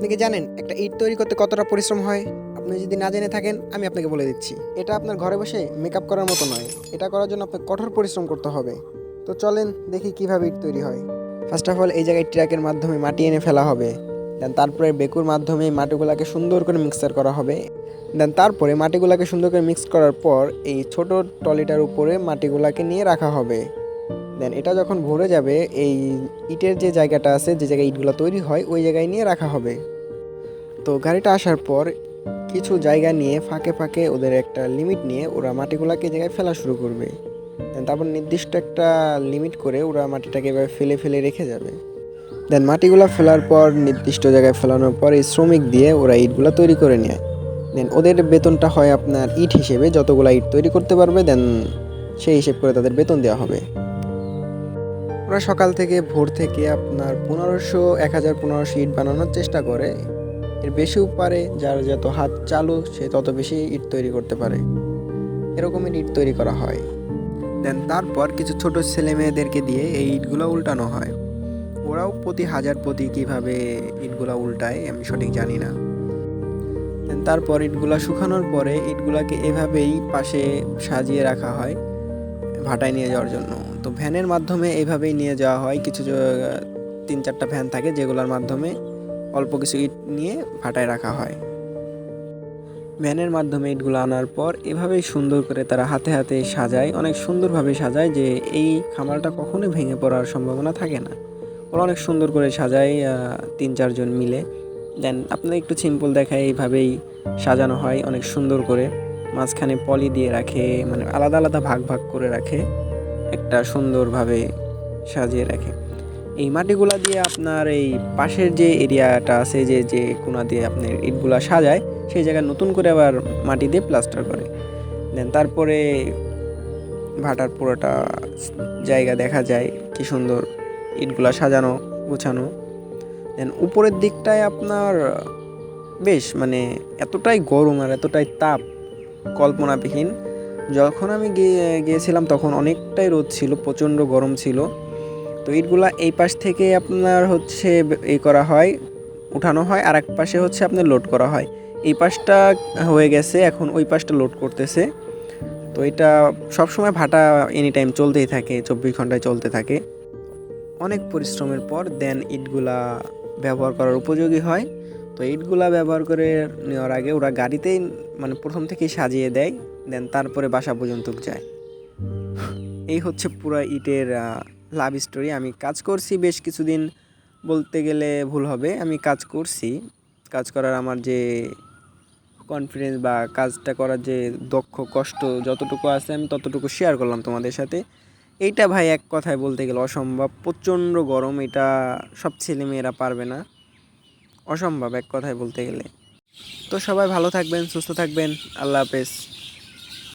আপনি কি জানেন একটা ইট তৈরি করতে কতটা পরিশ্রম হয়? আপনি যদি না জেনে থাকেন, আমি আপনাকে বলে দিচ্ছি। এটা আপনার ঘরে বসে মেকআপ করার মতো নয়। এটা করার জন্য আপনাকে কঠোর পরিশ্রম করতে হবে। তো চলেন দেখি কীভাবে ইট তৈরি হয়। ফার্স্ট অফ অল এই জায়গায় ট্রাকের মাধ্যমে মাটি এনে ফেলা হবে। দেন তারপরে বেকুর মাধ্যমে মাটিগুলোকে সুন্দর করে মিক্সার করা হবে। দেন তারপরে মাটিগুলোকে সুন্দর করে মিক্স করার পর এই ছোট টলিটার উপরে মাটিগুলোকে নিয়ে রাখা হবে। দেন এটা যখন ভরে যাবে, এই ইটের যে জায়গাটা আছে, যে জায়গায় ইটগুলো তৈরি হয়, ওই জায়গায় নিয়ে রাখা হবে। তো গাড়িটা আসার পর কিছু জায়গা নিয়ে ফাঁকে ফাঁকে ওদের একটা লিমিট নিয়ে ওরা মাটিগুলোকে জায়গায় ফেলা শুরু করবে। তারপর নির্দিষ্ট একটা লিমিট করে ওরা মাটিটাকে এভাবে ফেলে ফেলে রেখে যাবে। দেন মাটিগুলো ফেলার পর, নির্দিষ্ট জায়গায় ফেলানোর পর এই শ্রমিক দিয়ে ওরা ইটগুলো তৈরি করে নেয়। দেন ওদের বেতনটা হয় আপনার ইট হিসেবে যতগুলো ইট তৈরি করতে পারবে দেন সেই হিসেব করে তাদের বেতন দেওয়া হবে। ওরা সকাল থেকে ভোর থেকে আপনার পনেরোশো, এক হাজার পনেরোশো ইট বানানোর চেষ্টা করে। এর বেশিও পারে যার যত হাত চালু, সে তত বেশি ইট তৈরি করতে পারে। এরকমই ইট তৈরি করা হয়। দেন তারপর কিছু ছোট ছেলে মেয়েদেরকে দিয়ে এই ইটগুলো উল্টানো হয়। ওরাও প্রতি হাজার প্রতি কীভাবে ইটগুলো উল্টায়, আমি সঠিক জানি না। দেন তারপর ইটগুলা শুকানোর পরে ইটগুলাকে এভাবেই পাশে সাজিয়ে রাখা হয়, ভাটায় নিয়ে যাওয়ার জন্য। তো ভ্যানের মাধ্যমে এইভাবেই নিয়ে যাওয়া হয়। কিছু তিন চারটা ভ্যান থাকে যেগুলোর মাধ্যমে অল্প কিছু ইট নিয়ে ভাটায় রাখা হয়। ভ্যানের মাধ্যমে ইটগুলো আনার পর এভাবেই সুন্দর করে তারা হাতে হাতে সাজায়। অনেক সুন্দরভাবে সাজায় যে এই খামারটা কখনোই ভেঙে পড়ার সম্ভাবনা থাকে না। ওরা অনেক সুন্দর করে সাজায় তিন চারজন মিলে। দেন আপনাদের একটু সিম্পল দেখায় এইভাবেই সাজানো হয়। অনেক সুন্দর করে মাঝখানে পলি দিয়ে রাখে মানে আলাদা আলাদা ভাগ ভাগ করে রাখে। একটা সুন্দরভাবে সাজিয়ে রাখে। এই মাটিগুলা দিয়ে আপনার এই পাশের যে এরিয়াটা আছে, যে যে কোনা দিয়ে আপনার ইটগুলা সাজায়, সেই জায়গায় নতুন করে আবার মাটি দিয়ে প্লাস্টার করে। দেন তারপরে ভাটার পুরোটা জায়গা দেখা যায়, কি সুন্দর ইটগুলা সাজানো, গোছানো। দেন উপরের দিকটায় আপনার, বেশ মানে এতটাই গরম আর এতটাই তাপ কল্পনাবিহীন যখন আমি গিয়ে, গিয়েছিলাম তখন অনেকটাই রোদ ছিল, প্রচণ্ড গরম ছিল। তো ইটগুলা এই পাশ থেকে আপনার হচ্ছে এই করা হয়, উঠানো হয় আর এক পাশে হচ্ছে আপনার লোড করা হয়। এই পাশটা হয়ে গেছে, এখন ওই পাশটা লোড করতেছে। তো এটা সবসময় ভাটা এনি টাইম চলতেই থাকে, চব্বিশ ঘন্টায় চলতে থাকে। অনেক পরিশ্রমের পর দেন ইটগুলা ব্যবহার করার উপযোগী হয়। তো ইটগুলা ব্যবহার করে নেওয়ার আগে ওরা গাড়িতেই মানে প্রথম থেকেই সাজিয়ে দেয়, দেন তারপরে বাসা পর্যন্ত যায়। এই হচ্ছে পুরো ইটের লাভ স্টোরি আমি কাজ করছি বেশ কিছুদিন, বলতে গেলে ভুল হবে। আমি কাজ করছি। কাজ করার আমার যে কনফিডেন্স বা কাজটা করার যে দক্ষ, কষ্ট যতটুকু আছে আমি ততটুকু শেয়ার করলাম তোমাদের সাথে। এইটা ভাই এক কথায় বলতে গেলে অসম্ভব। প্রচণ্ড গরম। এটা সব ছেলেমেয়েরা পারবে না। অসম্ভব এক কথায় বলতে গেলে। তো সবাই ভালো থাকবেন সুস্থ থাকবেন। আল্লাহ হাফেজ।